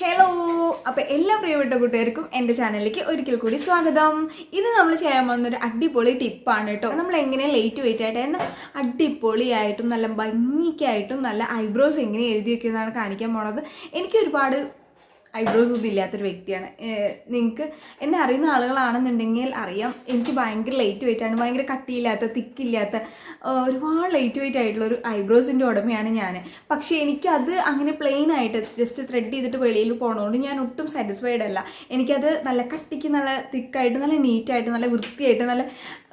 Hello അപ്പോൾ എല്ലാ പ്രിയപ്പെട്ട കൂട്ടുകാർക്കും എന്റെ ചാനലിലേക്ക് ഒരിക്കൽ കൂടി സ്വാഗതം. ഇത് നമ്മൾ ചെയ്യാൻ പോകുന്ന ഒരു അടിപൊളി ടിപ്പാണ് കേട്ടോ. നമ്മൾ എങ്ങനെ ലേറ്റ് വെയിറ്റ് ആയിട്ട് എന്നാൽ അടിപൊളിയായിട്ടും നല്ല ഭംഗിക്കായിട്ടും നല്ല ഐബ്രോസ് എങ്ങനെ എഴുതി വെക്കുന്നതാണ് കാണിക്കാൻ പോണത്. എനിക്ക് ഒരുപാട് ഐബ്രോസ് ഒന്നും ഇല്ലാത്തൊരു വ്യക്തിയാണ്. നിങ്ങൾക്ക് എന്നെ അറിയുന്ന ആളുകളാണെന്നുണ്ടെങ്കിൽ അറിയാം. എനിക്ക് ഭയങ്കര ലൈറ്റ് വെയിറ്റ് ആണ്. ഭയങ്കര കട്ടിയില്ലാത്ത തിക്കില്ലാത്ത ഒരുപാട് ലൈറ്റ് വെയിറ്റ് ആയിട്ടുള്ള ഒരു ഐബ്രോസിന്റെ ഉടമയാണ് ഞാൻ പക്ഷേ എനിക്കത് അങ്ങനെ പ്ലെയിൻ ആയിട്ട് ജസ്റ്റ് ത്രെഡ് ചെയ്തിട്ട് വെളിയിൽ പോകണതുകൊണ്ട് ഞാൻ ഒട്ടും സാറ്റിസ്ഫൈഡ് അല്ല. എനിക്കത് നല്ല കട്ടിക്ക് നല്ല തിക്കായിട്ട് നല്ല നീറ്റായിട്ട് നല്ല വൃത്തിയായിട്ട് നല്ല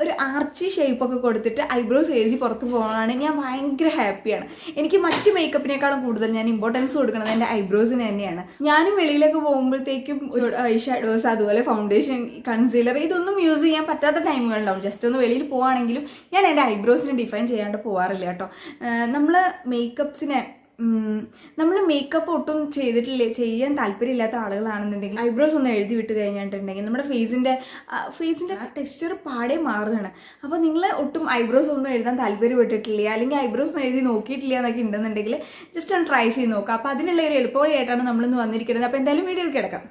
ഒരു ആർച്ചി ഷേപ്പൊക്കെ കൊടുത്തിട്ട് ഐബ്രോസ് എഴുതി പുറത്ത് പോകാനാണ് ഞാൻ ഭയങ്കര ഹാപ്പിയാണ് എനിക്ക് മറ്റ് മേക്കപ്പിനേക്കാളും കൂടുതൽ ഞാൻ ഇമ്പോർട്ടൻസ് കൊടുക്കുന്നത് എന്റെ ഐബ്രോസിന് തന്നെയാണ്. ഞാനും വെളിയിലേക്ക് പോകുമ്പോഴത്തേക്കും ഒരു ഐ ഷാഡോസ് അതുപോലെ ഫൗണ്ടേഷൻ കൺസീലർ ഇതൊന്നും യൂസ് ചെയ്യാൻ പറ്റാത്ത ടൈമുകളുണ്ടാവും ജസ്റ്റ് ഒന്ന് വെളിയിൽ പോവാണെങ്കിലും ഞാൻ എന്റെ ഐബ്രോസിനെ ഡിഫൈൻ ചെയ്യാണ്ട് പോകാറില്ല കേട്ടോ. നമ്മൾ മേക്കപ്സിനെ നമ്മൾ മേക്കപ്പ് ഒട്ടും ചെയ്തിട്ടില്ലേ ചെയ്യാൻ താല്പര്യമില്ലാത്ത ആളുകളാണെന്നുണ്ടെങ്കിൽ ഐബ്രോസ് ഒന്ന് എഴുതി വിട്ട് കഴിഞ്ഞിട്ടുണ്ടെങ്കിൽ നമ്മുടെ ഫേസിന്റെ ഫേസിന്റെ ടെക്സ്ചർ പാടെ മാറുകയാണ്. അപ്പോൾ നിങ്ങൾ ഒട്ടും ഐബ്രോസ് ഒന്നും എഴുതാൻ താല്പര്യപ്പെട്ടിട്ടില്ല? അല്ലെങ്കിൽ ഐബ്രോസ് ഒന്നും എഴുതി നോക്കിയിട്ടില്ല എന്നൊക്കെ ഉണ്ടെന്നുണ്ടെങ്കിൽ ജസ്റ്റ് ഒന്ന് ട്രൈ ചെയ്ത് നോക്കാം. അപ്പോൾ അതിനുള്ള ഒരു എളുപ്പവഴിയായിട്ടാണ് നമ്മളിന്ന് വന്നിരിക്കുന്നത്. അപ്പോൾ എന്തായാലും വീഡിയോ കിടക്കാം.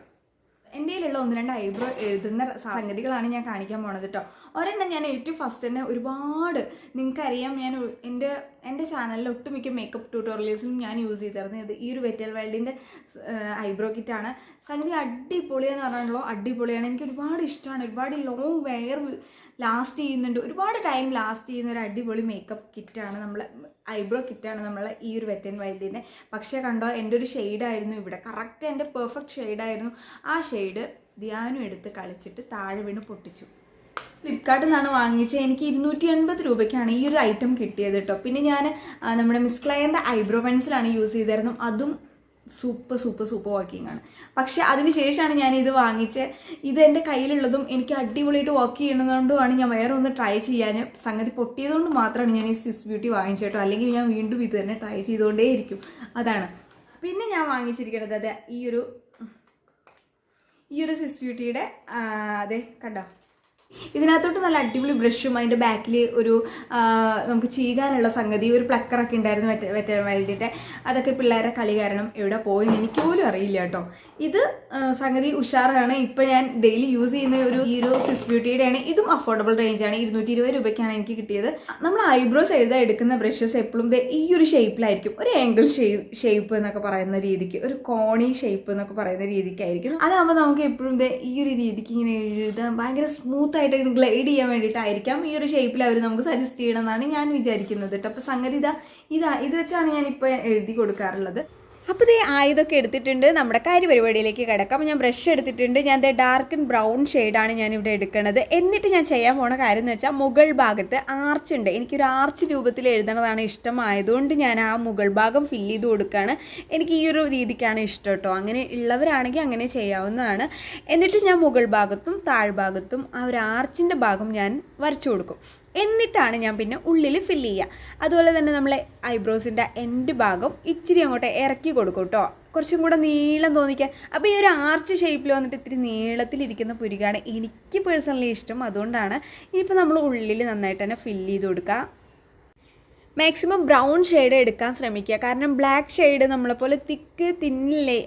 എന്റെ കയ്യിലുള്ള ഒന്ന് രണ്ട് ഐബ്രോ എഴുതുന്ന സംഗതികളാണ് ഞാൻ കാണിക്കാൻ പോണത് കേട്ടോ ഒരെണ്ണം ഞാൻ ഏറ്റവും ഫസ്റ്റ് തന്നെ ഒരുപാട് നിങ്ങൾക്കറിയാം ഞാൻ എന്റെ എന്റെ ചാനലിൽ ഒട്ടുമിക്ക മേക്കപ്പ് ട്യൂട്ടോറിയൽസിലും ഞാൻ യൂസ് ചെയ്തിരുന്നു ഇത് ഈ ഒരു വെറ്റൽ വേൾഡിന്റെ ഐബ്രോ കിറ്റാണ് സംഗതി അടിപൊളിയെന്ന് പറഞ്ഞാലോ അടിപൊളിയാണ്. എനിക്ക് ഒരുപാട് ഇഷ്ടമാണ് ഒരുപാട് ലോങ് വെയർ ലാസ്റ്റ് ചെയ്യുന്നുണ്ട്. ഒരുപാട് ടൈം ലാസ്റ്റ് ചെയ്യുന്ന ഒരു അടിപൊളി മേക്കപ്പ് കിറ്റാണ് നമ്മൾ ഐബ്രോ കിറ്റാണ് നമ്മൾ ഈ ഒരു വെറ്റൻ വൈൽഡിന്റെ പക്ഷേ കണ്ടോ എന്റെ ഒരു ഷെയ്ഡായിരുന്നു ഇവിടെ. കറക്റ്റ് എന്റെ പെർഫെക്റ്റ് ഷെയ്ഡായിരുന്നു ആ ഷെയ്ഡ് ധ്യാനം എടുത്ത് കളിച്ചിട്ട് താഴെ വീണ് പൊട്ടിച്ചു. ഫ്ലിപ്കാർട്ടിൽ നിന്നാണ് വാങ്ങിച്ചത്. എനിക്ക് ഇരുന്നൂറ്റി എൺപത് രൂപയ്ക്കാണ് ഈ ഒരു ഐറ്റം കിട്ടിയത് കേട്ടോ. പിന്നെ ഞാൻ നമ്മുടെ മിസ് ക്ലയറിന്റെ ഐബ്രോ പെൻസിലാണ് യൂസ് ചെയ്തായിരുന്നു അതും സൂപ്പർ സൂപ്പർ സൂപ്പർ വർക്കിംഗ് ആണ്. പക്ഷെ അതിന് ശേഷമാണ് ഞാൻ ഇത് വാങ്ങിച്ച്. ഇത് എന്റെ കയ്യിലുള്ളതും എനിക്ക് അടിപൊളിയായിട്ട് വർക്ക് ചെയ്യുന്നതുകൊണ്ടുമാണ് ഞാൻ വേറെ ഒന്ന് ട്രൈ ചെയ്യാൻ. സംഗതി പൊട്ടിയതുകൊണ്ട് മാത്രമാണ് ഞാൻ ഈ സ്വിസ് ബ്യൂട്ടി വാങ്ങിച്ചേട്ടോ. അല്ലെങ്കിൽ ഞാൻ വീണ്ടും ഇത് തന്നെ ട്രൈ ചെയ്തുകൊണ്ടേയിരിക്കും. അതാണ്. പിന്നെ ഞാൻ വാങ്ങിച്ചിരിക്കുന്നത് അതെ ഈ ഒരു ഈ ഒരു സിസ് ബ്യൂട്ടിയുടെ അതെ കണ്ടോ? ഇതിനകത്തോട്ട് നല്ല അടിപൊളി ബ്രഷും അതിന്റെ ബാക്കിൽ ഒരു നമുക്ക് ചീകാനുള്ള സംഗതി ഒരു പ്ലക്കറൊക്കെ ഉണ്ടായിരുന്നു വെറ്റ മറ്റേ വൈൽഡിന്റെ. അതൊക്കെ പിള്ളേരെ കളി കാരണം എവിടെ പോയി എനിക്ക് പോലും അറിയില്ല കേട്ടോ. ഇത് സംഗതി ഉഷാറാണ്. ഇപ്പം ഞാൻ ഡെയിലി യൂസ് ചെയ്യുന്ന ഒരു ഹീറോ സിസ് ബ്യൂട്ടിയുടെ ആണ് ഇതും അഫോർഡബിൾ റേഞ്ചാണ് ഇരുന്നൂറ്റി ഇരുപത് രൂപയ്ക്കാണ് എനിക്ക് കിട്ടിയത്. നമ്മൾ ഐബ്രോസ് എഴുതാൻ എടുക്കുന്ന ബ്രഷസ് എപ്പോഴും ഈ ഒരു ഷേപ്പിലായിരിക്കും ഒരു ആംഗിൾ ഷേപ്പ് എന്നൊക്കെ പറയുന്ന രീതിക്ക് ഒരു കോണി ഷേപ്പ് എന്നൊക്കെ പറയുന്ന രീതിക്കായിരിക്കും. അതാകുമ്പോൾ നമുക്ക് എപ്പോഴും ഈ ഒരു രീതിക്ക് ഇങ്ങനെ എഴുതാൻ ഭയങ്കര സ്മൂത്ത് ആയിട്ട് ഗ്ലൈഡ് ചെയ്യാൻ വേണ്ടിയിട്ടായിരിക്കാം ഈ ഒരു ഷേപ്പിൽ അവർ നമുക്ക് സജസ്റ്റ് ചെയ്യണമെന്നാണ് ഞാൻ വിചാരിക്കുന്നത് കേട്ടോ അപ്പോൾ സംഗതി ഇതാ ഇതാ ഇത് വെച്ചാണ് ഞാൻ ഇപ്പോൾ എഴുതി കൊടുക്കാറുള്ളത്. അപ്പോൾ ഇതേ ആയതൊക്കെ എടുത്തിട്ടുണ്ട്. നമ്മുടെ കാര്യ പരിപാടിയിലേക്ക് കിടക്കാം. ഞാൻ ബ്രഷ് എടുത്തിട്ടുണ്ട്. ഞാൻ ദേ ഡാർക്ക് ആൻഡ് ബ്രൗൺ ഷെയ്ഡാണ് ഞാൻ ഇവിടെ എടുക്കുന്നത് എന്നിട്ട് ഞാൻ ചെയ്യാൻ പോണ കാര്യം എന്ന് വെച്ചാൽ മുകൾ ഭാഗത്ത് ആർച്ച് ഉണ്ട്. എനിക്കൊരു ആർച്ച് രൂപത്തിൽ എഴുതണതാണ് ഇഷ്ടമായതുകൊണ്ട് ഞാൻ ആ മുകൾ ഭാഗം ഫില്ല് ചെയ്ത് കൊടുക്കുകയാണ് എനിക്ക് ഈ ഒരു രീതിക്കാണ് ഇഷ്ടം കേട്ടോ. അങ്ങനെ ഉള്ളവരാണെങ്കിൽ അങ്ങനെ ചെയ്യാവുന്നതാണ്. എന്നിട്ട് ഞാൻ മുകൾ ഭാഗത്തും താഴ്ഭാഗത്തും ആ ഒരു ആർച്ചിന്റെ ഭാഗം ഞാൻ വരച്ചു കൊടുക്കും. എന്നിട്ടാണ് ഞാൻ പിന്നെ ഉള്ളിൽ ഫില്ല് ചെയ്യുക അതുപോലെ തന്നെ നമ്മളെ ഐബ്രോസിന്റെ എൻഡ് ഭാഗം ഇച്ചിരി അങ്ങോട്ട് ഇറക്കി കൊടുക്കും കേട്ടോ കുറച്ചും കൂടെ നീളം തോന്നിക്കാൻ. അപ്പോൾ ഈ ഒരു ആർച്ച് ഷേപ്പിൽ വന്നിട്ട് ഇത്തിരി നീളത്തിലിരിക്കുന്ന പുരികാണ് എനിക്ക് പേഴ്സണലി ഇഷ്ടം. അതുകൊണ്ടാണ് ഇനിയിപ്പോൾ നമ്മൾ ഉള്ളിൽ നന്നായിട്ട് തന്നെ ഫില്ല് ചെയ്ത് കൊടുക്കുക മാക്സിമം ബ്രൗൺ ഷെയ്ഡ് എടുക്കാൻ ശ്രമിക്കുക. കാരണം ബ്ലാക്ക് ഷെയ്ഡ് നമ്മളെപ്പോലെ തിക്ക് തിന്നില്ലേ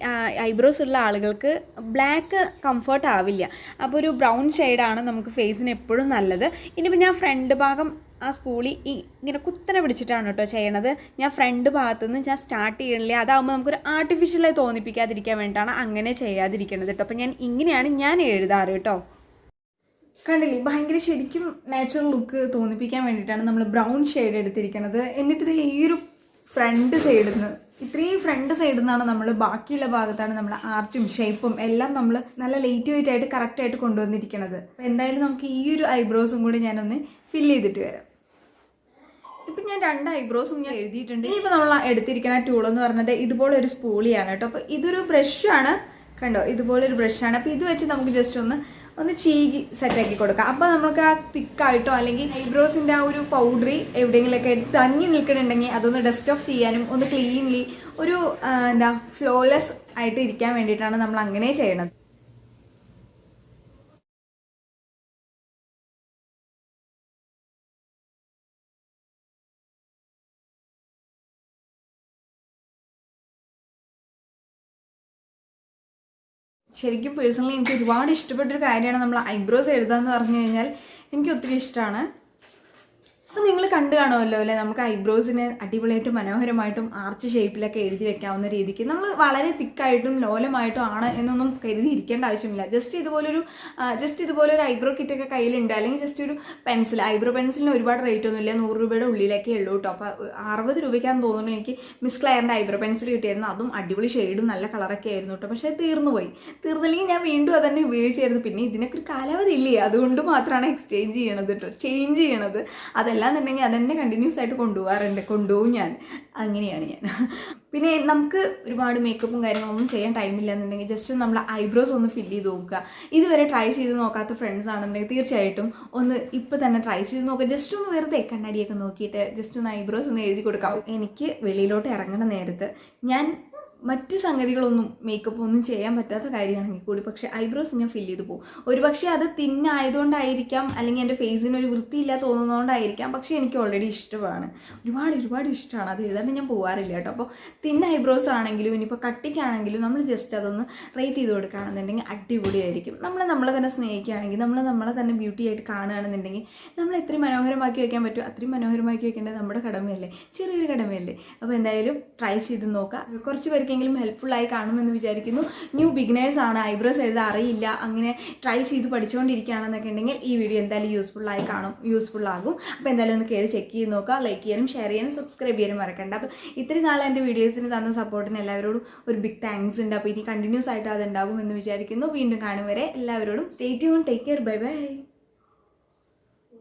ഐബ്രോസ് ഉള്ള ആളുകൾക്ക് ബ്ലാക്ക് കംഫർട്ട് ആവില്ല. അപ്പോൾ ഒരു ബ്രൗൺ ഷെയ്ഡാണ് നമുക്ക് ഫേസിന് എപ്പോഴും നല്ലത്. ഇനിയിപ്പോൾ ഞാൻ ഫ്രണ്ട് ഭാഗം ആ സ്പൂളി ഇങ്ങനെ കുത്തനെ പിടിച്ചിട്ടാണ് കേട്ടോ ചെയ്യണത്. ഞാൻ ഫ്രണ്ട് ഭാഗത്തു നിന്ന് ഞാൻ സ്റ്റാർട്ട് ചെയ്യണില്ല അതാകുമ്പോൾ നമുക്കൊരു ആർട്ടിഫിഷ്യലായി തോന്നിപ്പിക്കാതിരിക്കാൻ വേണ്ടിയിട്ടാണ് അങ്ങനെ ചെയ്യാതിരിക്കണത് കേട്ടോ അപ്പോൾ ഞാൻ ഇങ്ങനെയാണ് ഞാൻ എഴുതാറ് കേട്ടോ കണ്ടില്ലേ? ഭയങ്കര ശരിക്കും നാച്ചുറൽ ലുക്ക് തോന്നിപ്പിക്കാൻ വേണ്ടിയിട്ടാണ് നമ്മൾ ബ്രൗൺ ഷെയ്ഡ് എടുത്തിരിക്കുന്നത് എന്നിട്ട് ഈ ഒരു ഫ്രണ്ട് സൈഡിൽ നിന്ന് ഇത്രയും ഫ്രണ്ട് സൈഡിൽ നിന്നാണ് നമ്മൾ ബാക്കിയുള്ള ഭാഗത്താണ് നമ്മൾ ആർച്ചും ഷേപ്പും എല്ലാം നമ്മൾ നല്ല ലൈറ്റ് വെയിറ്റ് ആയിട്ട് കറക്റ്റ് ആയിട്ട് കൊണ്ടുവന്നിരിക്കുന്നത് അപ്പോൾ എന്തായാലും നമുക്ക് ഈ ഒരു ഐബ്രോസും കൂടി ഞാനൊന്ന് ഫില്ല് ചെയ്തിട്ട് വരാം. ഇപ്പം ഞാൻ രണ്ട് ഐബ്രോസും ഞാൻ എഴുതിയിട്ടുണ്ട്. ഇനിയിപ്പോൾ നമ്മൾ എടുത്തിരിക്കുന്ന ടൂൾ എന്ന് പറഞ്ഞത് ഇതുപോലെ ഒരു സ്പൂളിയാണ് കേട്ടോ. അപ്പോൾ ഇതൊരു ബ്രഷാണ് കണ്ടോ? ഇതുപോലെ ഒരു ബ്രഷാണ് അപ്പോൾ ഇത് വെച്ച് നമുക്ക് ജസ്റ്റ് ഒന്ന് ഒന്ന് ചീകി സെറ്റാക്കി കൊടുക്കുക അപ്പോൾ നമുക്ക് ആ തിക്കായിട്ടോ അല്ലെങ്കിൽ ഐബ്രോസിന്റെ ആ ഒരു പൗഡറി എവിടെയെങ്കിലുമൊക്കെ തങ്ങി നിൽക്കണുണ്ടെങ്കിൽ അതൊന്ന് ഡസ്റ്റ് ഓഫ് ചെയ്യാനും ഒന്ന് ക്ലീൻലി ഒരു എന്താ ഫ്ലോലെസ് ആയിട്ട് ഇരിക്കാൻ വേണ്ടിയിട്ടാണ് നമ്മൾ അങ്ങനെ ചെയ്യണത്. ശരിക്കും പേഴ്സണലി എനിക്ക് ഒരുപാട് ഇഷ്ടപ്പെട്ടൊരു കാര്യമാണ് നമ്മൾ ഐബ്രോസ് എഴുതാന്ന് പറഞ്ഞു കഴിഞ്ഞാൽ എനിക്ക് ഒത്തിരി ഇഷ്ടമാണ് അപ്പോൾ നിങ്ങൾ കണ്ടു കാണുമല്ലോ അല്ലേ? നമുക്ക് ഐബ്രോസിന് അടിപൊളിയായിട്ടും മനോഹരമായിട്ടും ആർച്ച് ഷേപ്പിലൊക്കെ എഴുതി വെക്കാവുന്ന രീതിക്ക്. നമ്മൾ വളരെ തിക്കായിട്ടും ലോലമായിട്ടും ആണ് എന്നൊന്നും കരുതി ഇരിക്കേണ്ട ആവശ്യമില്ല. ജസ്റ്റ് ഇതുപോലൊരു ജസ്റ്റ് ഇതുപോലെ ഒരു ഐബ്രോ കിറ്റൊക്കെ കയ്യിലുണ്ട്. അല്ലെങ്കിൽ ജസ്റ്റ് ഒരു പെൻസിൽ ഐബ്രോ പെൻസിലിന് ഒരുപാട് റേറ്റ് ഒന്നുമില്ല നൂറ് രൂപയുടെ ഉള്ളിലൊക്കെ ഉള്ളൂ കേട്ടോ അപ്പോൾ അറുപത് രൂപയ്ക്കാന്ന് തോന്നുന്നു എനിക്ക് മിസ് ക്ലയറിന്റെ ഐബ്രോ പെൻസിൽ കിട്ടിയായിരുന്നു. അതും അടിപൊളി ഷെയ്ഡും നല്ല കളറൊക്കെ ആയിരുന്നു കേട്ടോ പക്ഷേ തീർന്നു പോയി. തീർന്നില്ലെങ്കിൽ ഞാൻ വീണ്ടും അതന്നെ ഉപയോഗിച്ചായിരുന്നു. പിന്നെ ഇതിനൊക്കെ ഒരു കാലാവധി ഇല്ലേ? അതുകൊണ്ട് മാത്രമാണ് എക്സ്ചേഞ്ച് ചെയ്യണത് കേട്ടോ ചേഞ്ച് ചെയ്യണത്. അതല്ല എന്നുണ്ടെങ്കിൽ അതെന്നെ കണ്ടിന്യൂസ് ആയിട്ട് കൊണ്ടുപോകാറുണ്ട് കൊണ്ടുപോകും ഞാൻ. അങ്ങനെയാണ് ഞാൻ. പിന്നെ നമുക്ക് ഒരുപാട് മേക്കപ്പും കാര്യങ്ങളൊന്നും ചെയ്യാൻ ടൈമില്ല എന്നുണ്ടെങ്കിൽ ജസ്റ്റ് നമ്മൾ ഐബ്രോസ് ഒന്ന് ഫില്ല് ചെയ്ത് നോക്കുക. ഇതുവരെ ട്രൈ ചെയ്ത് നോക്കാത്ത ഫ്രണ്ട്സ് ആണെന്നുണ്ടെങ്കിൽ തീർച്ചയായിട്ടും ഒന്ന് ഇപ്പം തന്നെ ട്രൈ ചെയ്ത് നോക്കുക ജസ്റ്റ് ഒന്ന് വെറുതെ കണ്ണാടിയൊക്കെ നോക്കിയിട്ട് ജസ്റ്റ് ഒന്ന് ഐബ്രോസ് ഒന്ന് എഴുതി കൊടുക്കാം എനിക്ക് വെളിയിലോട്ട് ഇറങ്ങണ നേരത്ത് ഞാൻ മറ്റ് സംഗതികളൊന്നും മേക്കപ്പ് ഒന്നും ചെയ്യാൻ പറ്റാത്ത കാര്യമാണെങ്കിൽ കൂടി പക്ഷേ ഐബ്രോസ് ഞാൻ ഫില്ല് ചെയ്ത് പോകും ഒരു പക്ഷേ അത് തിന്നായതുകൊണ്ടായിരിക്കാം അല്ലെങ്കിൽ എന്റെ ഫേസിന് ഒരു വൃത്തിയില്ല തോന്നുന്നതുകൊണ്ടായിരിക്കാം പക്ഷേ എനിക്ക് ഓൾറെഡി ഇഷ്ടമാണ്. ഒരുപാട് ഒരുപാട് ഇഷ്ടമാണ്. അത് എഴുതാണ്ട് ഞാൻ പോകാറില്ല കേട്ടോ. അപ്പോൾ തിന്ന ഐബ്രോസ് ആണെങ്കിലും ഇനിയിപ്പോൾ കട്ടിക്കാണെങ്കിലും നമ്മൾ ജസ്റ്റ് അതൊന്ന് റേറ്റ് ചെയ്ത് കൊടുക്കുകയാണെന്നുണ്ടെങ്കിൽ അടിപൊളിയായിരിക്കും. നമ്മൾ നമ്മളെ തന്നെ സ്നേഹിക്കുകയാണെങ്കിൽ നമ്മൾ നമ്മളെ തന്നെ ബ്യൂട്ടി ആയിട്ട് കാണുകയാണെന്നുണ്ടെങ്കിൽ നമ്മൾ എത്രയും മനോഹരമാക്കി വയ്ക്കാൻ പറ്റും. അത്രയും മനോഹരമാക്കി വയ്ക്കേണ്ടത് നമ്മുടെ കടമയല്ലേ? ചെറിയൊരു കടമയല്ലേ? അപ്പോൾ എന്തായാലും ട്രൈ ചെയ്ത് നോക്കുക കുറച്ച് പേർക്കെങ്കിലും ഹെൽപ്ഫുള്ളായി കാണുമെന്ന് വിചാരിക്കുന്നു. ന്യൂ ബിഗിനേഴ്സ് ആണ്. ഐബ്രോസ് എഴുതാൻ അറിയില്ല. അങ്ങനെ ട്രൈ ചെയ്ത് പഠിച്ചുകൊണ്ടിരിക്കുകയാണെന്നൊക്കെ ഉണ്ടെങ്കിൽ ഈ വീഡിയോ എന്തായാലും യൂസ്ഫുള്ളായി കാണും. യൂസ്ഫുള്ളാകും അപ്പോൾ എന്തായാലും ഒന്ന് കയറി ചെക്ക് ചെയ്ത് നോക്കുക. ലൈക്ക് ചെയ്യാനും ഷെയർ ചെയ്യാനും സബ്സ്ക്രൈബ് ചെയ്യാനും മറക്കണ്ട. അപ്പോൾ ഇത്രയും നാളെ എന്റെ വീഡിയോസിന് തന്ന സപ്പോർട്ടിന് എല്ലാവരോടും ഒരു ബിഗ് താങ്ക്സ് ഉണ്ട്. അപ്പോൾ ഇനി കണ്ടിന്യൂസ് ആയിട്ട് അത് ഉണ്ടാകും എന്ന് വിചാരിക്കുന്നു. വീണ്ടും കാണും വരെ. എല്ലാവരോടും stay tune take care bye bye